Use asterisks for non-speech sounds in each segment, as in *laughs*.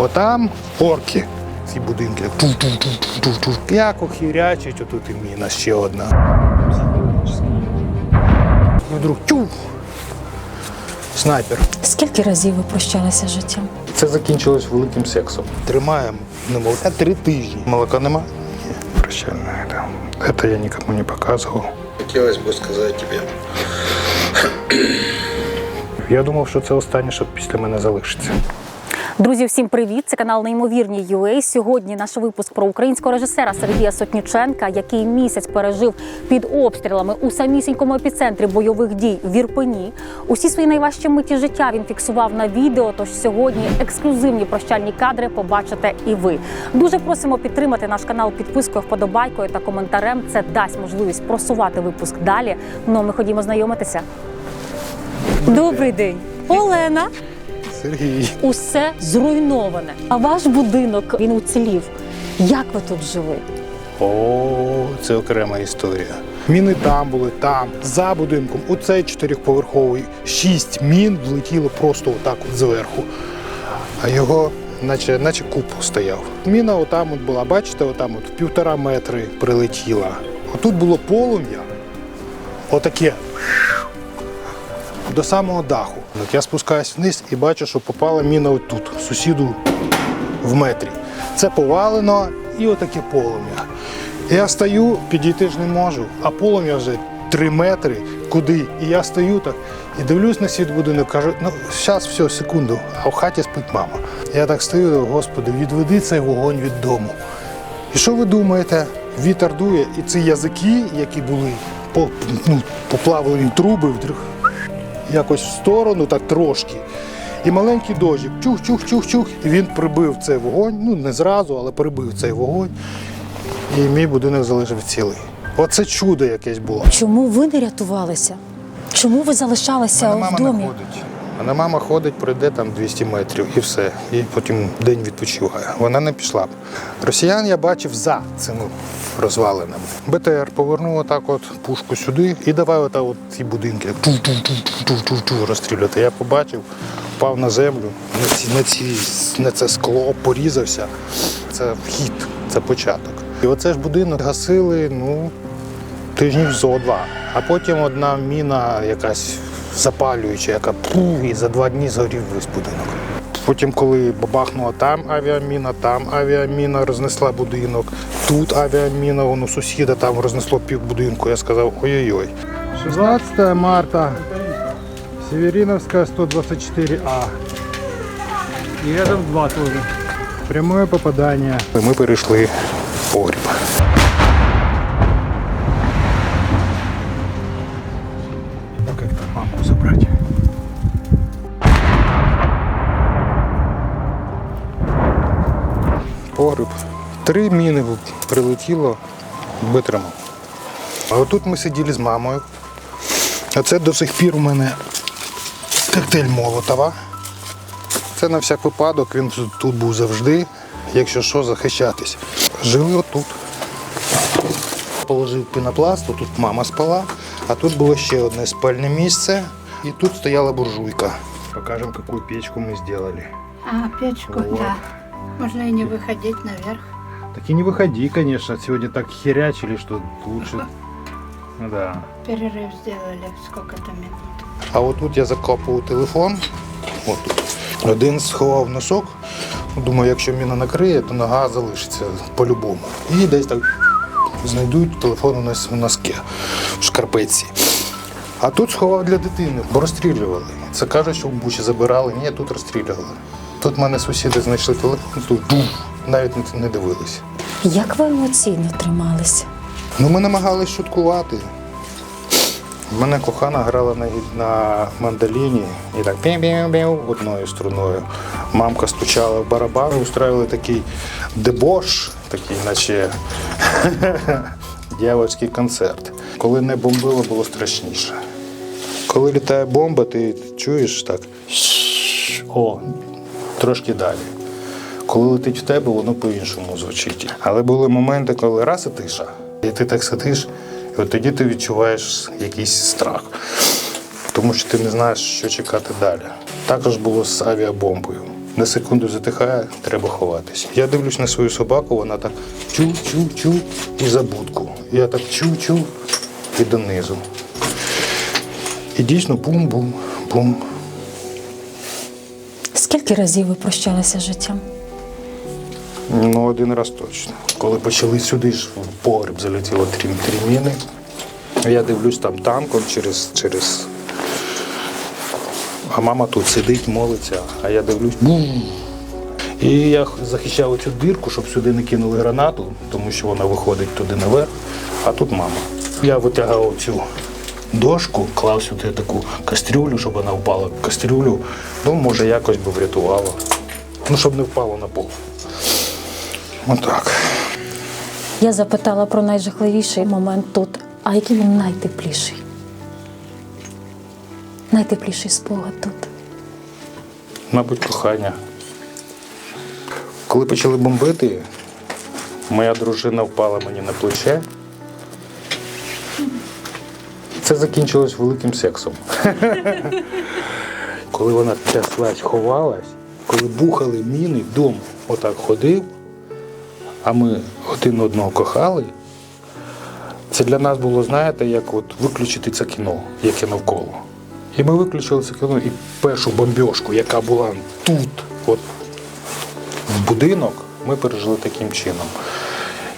Отам орки. Ці будинки. Ту-ту-ту-ту-ту. Як охірячить, отут і міна ще одна. І вдруг тюф. Снайпер. Скільки разів ви прощалися з життям? Це закінчилось великим сексом. Тримаємо немовля три тижні. Молока нема? Ні. Прощальне. да. Это я никому не показывал. Хотелось бы сказать тебе. Я думав, що це останнє, що після мене залишиться. Друзі, всім привіт! Це канал Неймовірні UA. Сьогодні наш випуск про українського режисера Сергія Сотніченка, який місяць пережив під обстрілами у самісінькому епіцентрі бойових дій в Ірпені. Усі свої найважчі миті життя він фіксував на відео. Тож сьогодні ексклюзивні прощальні кадри побачите і ви. Дуже просимо підтримати наш канал підпискою, вподобайкою та коментарем. Це дасть можливість просувати випуск далі. Ну ми ходімо знайомитися. Добрий день, Олена. Сергій. Усе зруйноване. А ваш будинок він уцілів. Як ви тут жили? О, це окрема історія. Міни там були, там, за будинком. Оцей чотирьохповерховий. Шість мін влетіло просто отак от зверху. А його, наче, наче куб стояв. Міна отам от була, бачите, отам от в півтора метри прилетіла. Отут було полум'я. Отаке. До самого даху. От я спускаюсь вниз і бачу, що попала міна отут, сусіду в метрі. Це повалено і отаке полум'я. Я стою, підійти ж не можу, а полум'я вже три метри. Куди? І я стою так і дивлюсь на світ будинок, кажу, ну зараз все, секунду, а в хаті спить мама. Я так стою, господи, відведи цей вогонь від дому. І що ви думаєте? Вітер дує, і ці язики, які були ну, поплавлені труби, вдруг якось в сторону, так трошки. І маленький дожик, чух-чух-чух-чух. І він прибив цей вогонь. Ну не зразу, але прибив цей вогонь. І мій будинок залишив цілий. Оце чудо якесь було. Чому ви не рятувалися? Чому ви залишалися вдома? в мама домі? не ходить. Мене мама ходить, пройде там 200 метрів і все. І потім день відпочиває. Вона не пішла б. Росіян я бачив за цими розвалинами. БТР повернув отак от пушку сюди і давай отак от ці будинки ту-ту-ту-ту-ту розстрілювати. Я побачив, впав на землю, на, ці, на, ці, на це скло порізався. Це вхід, це початок. І оце ж будинок гасили, ну, тижнів зо два. А потім одна міна якась запалююча, яка пух, і за два дні згорів весь будинок. Потім, коли бабахнула там авіаміна, там авіаміна рознесла будинок, тут авіаміна, воно сусіда там рознесло пів будинку. Я сказав, ой-ой-ой. 16 марта, Севериновская 124А. И рядом два тоже. Прямое попадання. Ми перейшли в погріб. Погріб. Три міни прилетіло, витримав. А отут ми сиділи з мамою. А це до сих пір у мене коктейль Молотова. Це на всяк випадок, він тут був завжди, якщо що, захищатись. Жили отут. Положив пінопласт, тут мама спала, а тут було ще одне спальне місце, і тут стояла буржуйка. Покажемо, яку печку ми зробили. А, печку, Вот. да. Можно и не выходить наверх. Так и не выходи, конечно, сегодня так херячили, что лучше. *laughs* Ну да. Перерыв сделали сколько-то минут. А от тут я закопував телефон. От тут. Один сховав носок. Думаю, якщо міна накриє, то нога залишиться по-любому. І десь так знайдуть телефон у нас у носке, в шкарпетці. А тут сховав для дитини, бо розстрілювали. Це кажуть, що в бучі забирали. Ні, тут розстрілювали. Тут в мене сусіди знайшли телефон, тут бух, навіть не- дивились. Як ви емоційно трималися? Ну, ми намагалися шуткувати. У мене кохана грала на, на мандоліні і так пів-пів-пів одною струною. Мамка стучала в барабан, устраювали такий дебош, такий, наче дьявольський концерт. Коли не бомбило, було страшніше. Коли літає бомба, ти чуєш так. О, трошки далі. Коли летить в тебе, воно по-іншому звучить. Але були моменти, коли раз і тиша, і ти так сидиш, і от тоді ти відчуваєш якийсь страх. Тому що ти не знаєш, що чекати далі. Також було з авіабомбою. на секунду затихає, треба ховатися. Я дивлюсь на свою собаку, вона так чу-чу-чу і за будку. Я так чу-чу і донизу. І дійсно бум-бум, бум. Скільки разів ви прощалися з життям? Ну, один раз точно. Коли почали сюди ж в погреб залетіло три, три міни. Я дивлюсь там танком через, через. А мама тут сидить, молиться, а я дивлюсь. Бум! І я захищав цю дирку, щоб сюди не кинули гранату, тому що вона виходить туди наверх, а тут мама. Я витягав цю дошку, клав сюди таку кастрюлю, щоб вона впала в кастрюлю. Ну, може, якось би врятувала. Ну, щоб не впало на пол. Отак. Я запитала про найжахливіший момент тут. А який він найтепліший? Найтепліший спогад тут. Мабуть, кохання. Коли почали бомбити, моя дружина впала мені на плече. Це закінчилось великим сексом. *laughs* Коли вона тряслась, ховалась, коли бухали міни, дом отак ходив, а ми один одного кохали. Це для нас було, знаєте, як от виключити це кіно, яке навколо. І ми виключили це кіно, і першу бомбьошку, яка була тут, от в будинок, ми пережили таким чином.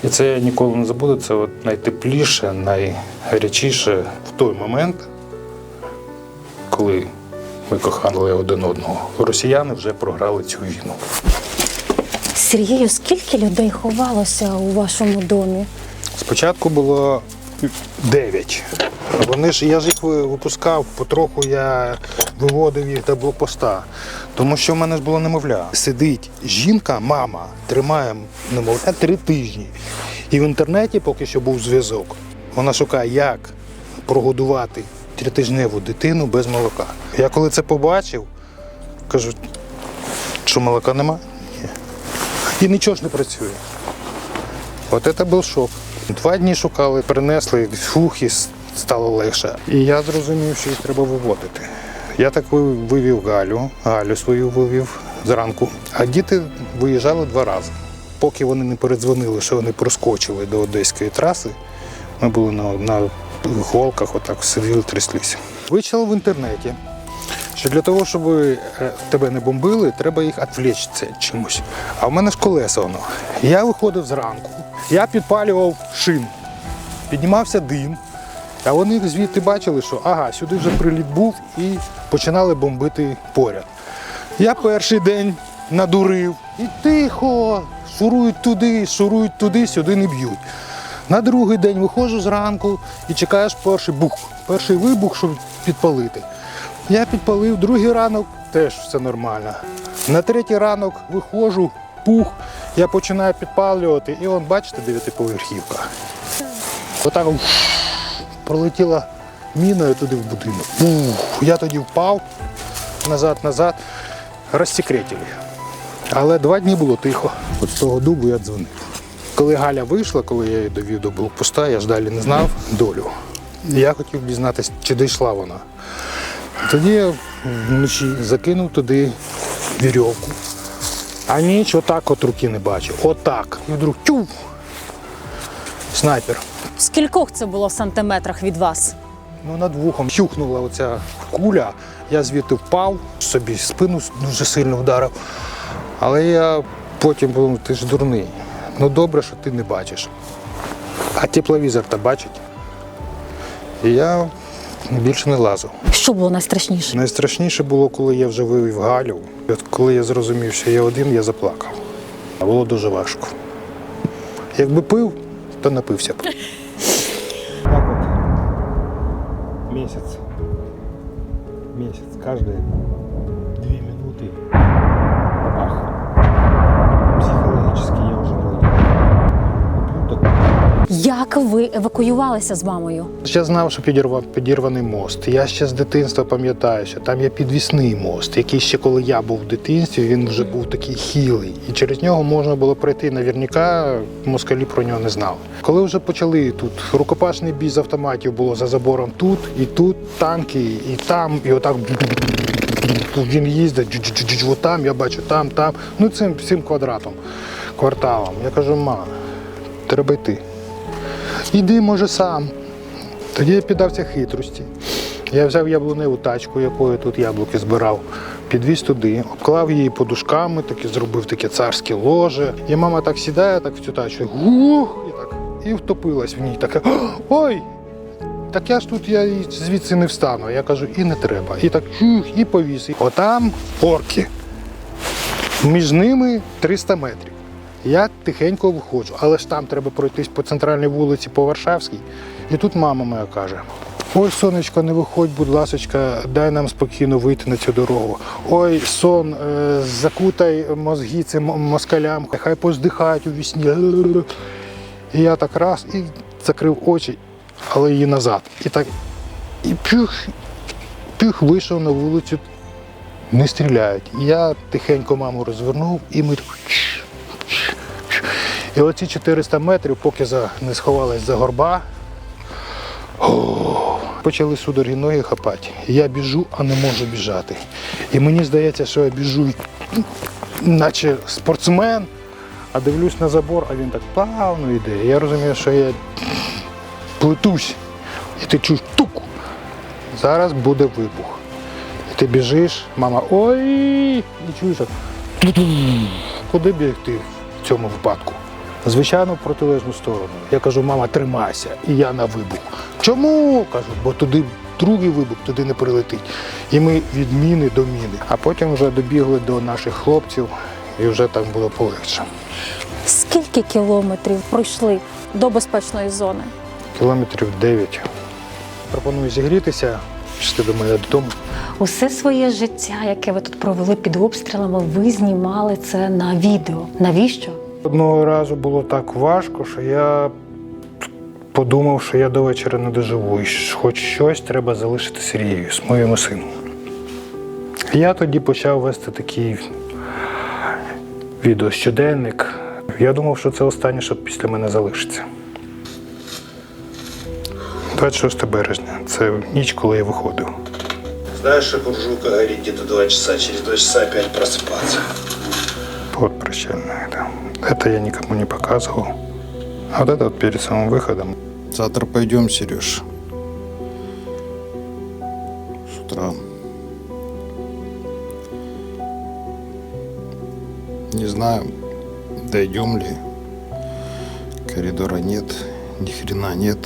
І це я ніколи не забуду. Це от найтепліше, найгарячіше в той момент, коли ми кохали один одного. Росіяни вже програли цю війну. Сергію, скільки людей ховалося у вашому домі? Спочатку було дев'ять. Вони ж я ж їх випускав, потроху я виводив їх до блокпоста. Тому що в мене ж було немовля. Сидить жінка, мама, тримає немовля три тижні. І в інтернеті поки що був зв'язок. Вона шукає, як прогодувати тритижневу дитину без молока. Я коли це побачив, кажу, що молока нема? Ні. І нічого ж не працює. От це був шок. Два дні шукали, принесли фух і стало легше. І я зрозумів, що їх треба виводити. Я так вивів Галю, Галю свою вивів зранку. А діти виїжджали два рази. Поки вони не передзвонили, що вони проскочили до одеської траси, ми були на, на голках, отак сиділи, тряслися. Вичитав в інтернеті, що для того, щоб е, тебе не бомбили, треба їх відвлечься чимось. А в мене ж колеса воно. Я виходив зранку, я підпалював шин, піднімався дим. А вони звідти бачили, що ага, сюди вже приліт був і починали бомбити поряд. Я перший день надурив і тихо, шурують туди, шурують туди, сюди не б'ють. На другий день виходжу зранку і чекаєш перший бух, перший вибух, щоб підпалити. Я підпалив, другий ранок теж все нормально. На третій ранок виходжу, пух, я починаю підпалювати, і он, бачите, дев'ятиповерхівка. Отак пролетіла міною туди в будинок. Ух, я тоді впав назад, назад, розсекретили. Але два дні було тихо. От з того дубу я дзвонив. Коли Галя вийшла, коли я її довів до блокпоста, я ж далі не знав долю. Я хотів дізнатися, чи дійшла вона. Тоді я вночі закинув туди вірьовку. А ніч отак от руки не бачив. Отак. І вдруг тюф. Снайпер. Скількох це було в сантиметрах від вас? Ну, над вухом щухнула оця куля, я звідти впав, собі спину дуже сильно вдарив. Але я потім подумав, ти ж дурний. Ну добре, що ти не бачиш. А тепловізор то бачить. І я більше не лазив. Що було найстрашніше? Найстрашніше було, коли я вже вивів Галю. От коли я зрозумів, що я один, я заплакав. А було дуже важко. Якби пив, то напився б. Так от. Місяць. Місяць. Кожні Як ви евакуювалися з мамою? Я знав, що підірва- підірваний мост. Я ще з дитинства пам'ятаю, що там є підвісний мост, який ще коли я був в дитинстві, він вже був такий хілий. І через нього можна було пройти наверняка, москалі про нього не знали. Коли вже почали тут рукопашний бій з автоматів було за забором тут, і тут танки, і там, і отак. Він їздить, джу-джу-джу-джу, я бачу там, там. Ну цим всім квадратом, кварталом. Я кажу, ма, треба йти. Іди, може, сам. Тоді я піддався хитрості. Я взяв яблуневу тачку, якою тут яблуки збирав, підвіз туди, обклав її подушками, таки зробив таке царське ложе. І мама так сідає, так в цю тачку, гух, і так, і втопилась в ній. Така, ой! Так я ж тут я звідси не встану. Я кажу, і не треба. І так чух, і повіз. Отам орки. Між ними 300 метрів. Я тихенько виходжу, але ж там треба пройтись по центральній вулиці по Варшавській. І тут мама моя каже: Ой, сонечко, не виходь, будь ласочка, дай нам спокійно вийти на цю дорогу. Ой, сон, е, закутай мозги цим москалям, хай поздихають у вісні. І я так раз і закрив очі, але її назад. І так, і пюх, пюх вийшов на вулицю, не стріляють. Я тихенько маму розвернув, і ми. І оці 400 метрів, поки за, не сховалась за горба, почали судороги ноги хапати. Я біжу, а не можу біжати. І мені здається, що я біжу, наче спортсмен, а дивлюсь на забор, а він так плавно йде. Я розумію, що я плетусь. І ти чуєш тук. Зараз буде вибух. І ти біжиш, мама, ой, і чуєш. Куди бігти в цьому випадку? Звичайно, в протилежну сторону. Я кажу, мама, тримайся, і я на вибух. Чому? кажу, бо туди другий вибух туди не прилетить. І ми від міни до міни. А потім вже добігли до наших хлопців, і вже так було полегше. Скільки кілометрів пройшли до безпечної зони? Кілометрів 9. Пропоную зігрітися, пішли до мене додому. Усе своє життя, яке ви тут провели під обстрілами, ви знімали це на відео. Навіщо? Одного разу було так важко, що я подумав, що я до вечора не доживу, і хоч щось треба залишити Сергію моїм сином. Я тоді почав вести такий відеощоденник. Я думав, що це останнє, що після мене залишиться. 26 березня це ніч, коли я виходив. Знаешь, что буржуйка горит где-то два часа, через два часа опять просыпаться. Вот прощальное, да. Это я никому не показывал. А вот это вот перед самым выходом. Завтра пойдем, Сереж. С утра. Не знаю, дойдем ли. Коридора нет, ни хрена нет.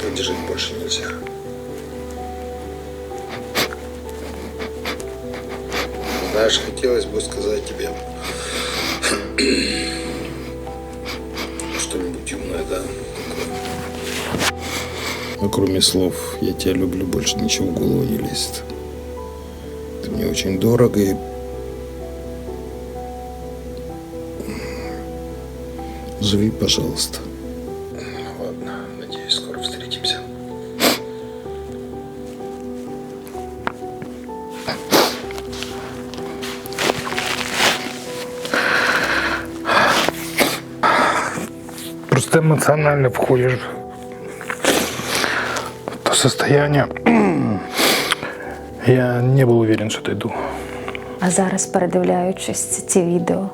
Тут жить больше нельзя. Знаешь, хотелось бы сказать тебе что-нибудь умное, да? Но кроме слов «я тебя люблю» больше ничего в голову не лезет. Ты мне очень дорого и... Живи, пожалуйста. Просто эмоционально входишь в то состояние. Я не был уверен, что дойду. А зараз, передивляючись ці відео,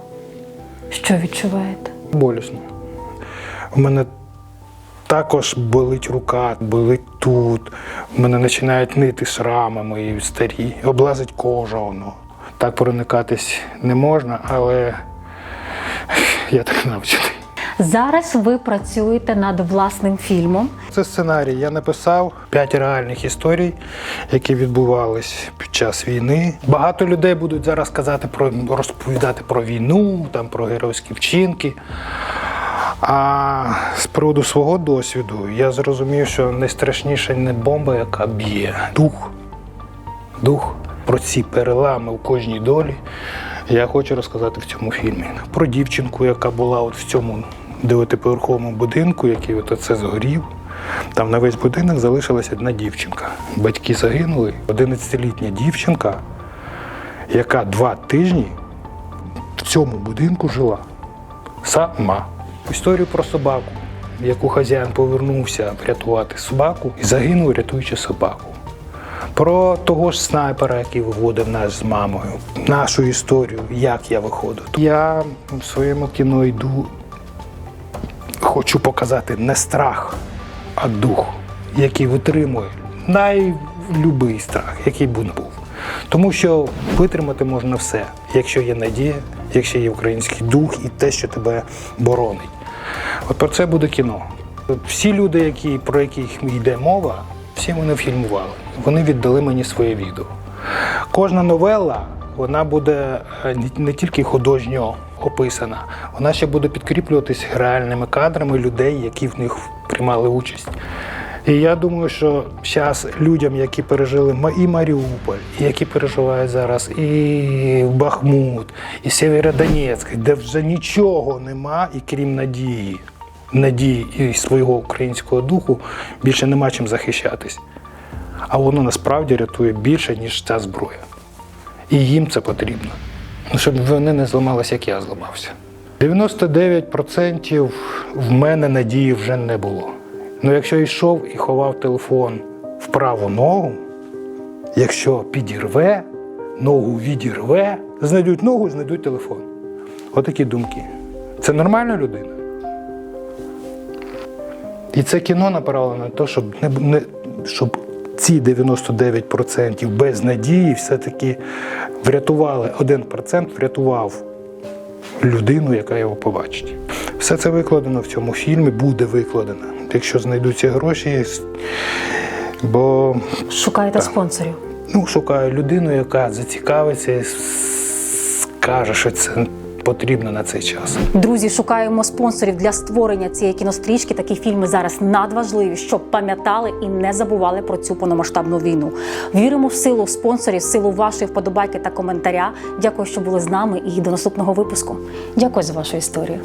що відчуваєте? Болісно. У мене також болить рука, болить тут. У мене починають нити шрами мої старі, облазить кожа воно. Так проникатись не можна, але я так навчений. Зараз ви працюєте над власним фільмом. Це сценарій. Я написав п'ять реальних історій, які відбувались під час війни. Багато людей будуть зараз казати про розповідати про війну, там про геройські вчинки. А з приводу свого досвіду я зрозумів, що найстрашніше не бомба, яка б'є, дух. Дух про ці перелами у кожній долі. Я хочу розказати в цьому фільмі про дівчинку, яка була от в цьому дев'ятиповерховому будинку, який от оце згорів. Там на весь будинок залишилась одна дівчинка. Батьки загинули. 11-літня дівчинка, яка два тижні в цьому будинку жила сама. Історію про собаку, яку хазяїн повернувся врятувати собаку і загинув, рятуючи собаку. про того ж снайпера, який виводив нас з мамою, нашу історію, як я виходив. Я в своєму кіно йду, хочу показати не страх, а дух, який витримує найлюбий страх, який б він був. Тому що витримати можна все, якщо є надія, якщо є український дух і те, що тебе боронить. От про це буде кіно. Всі люди, які, про яких йде мова, всі вони фільмували. Вони віддали мені своє відео. Кожна новела вона буде е, не- не тільки художньо описана, вона ще буде підкріплюватись реальними кадрами людей, які в них приймали участь. І я думаю, що зараз людям, які пережили і Маріуполь, і які переживають зараз і Бахмут, і Сєвєродонецьк, де вже нічого нема, і крім надії, надії і свого українського духу, більше нема чим захищатись. А воно насправді рятує більше, ніж ця зброя. І їм це потрібно. Щоб вони не зламалися, як я зламався. 99% в мене надії вже не було. Ну, якщо йшов і ховав телефон в праву ногу, якщо підірве, ногу відірве, знайдуть ногу, знайдуть телефон. Отакі думки. Це нормальна людина. І це кіно направлено на те, щоб не, не щоб ці 99% без надії все-таки врятували 1% врятував людину, яка його побачить. Все це викладено в цьому фільмі, буде викладено, якщо знайдуться гроші. Бо Шукаєте спонсорів. ну, шукаю людину, яка зацікавиться і скаже, що це потрібно на цей час. Друзі, шукаємо спонсорів для створення цієї кінострічки. Такі фільми зараз надважливі, щоб пам'ятали і не забували про цю повномасштабну війну. Віримо в силу спонсорів, силу вашої вподобайки та коментаря. Дякую, що були з нами, і до наступного випуску. Дякую за вашу історію.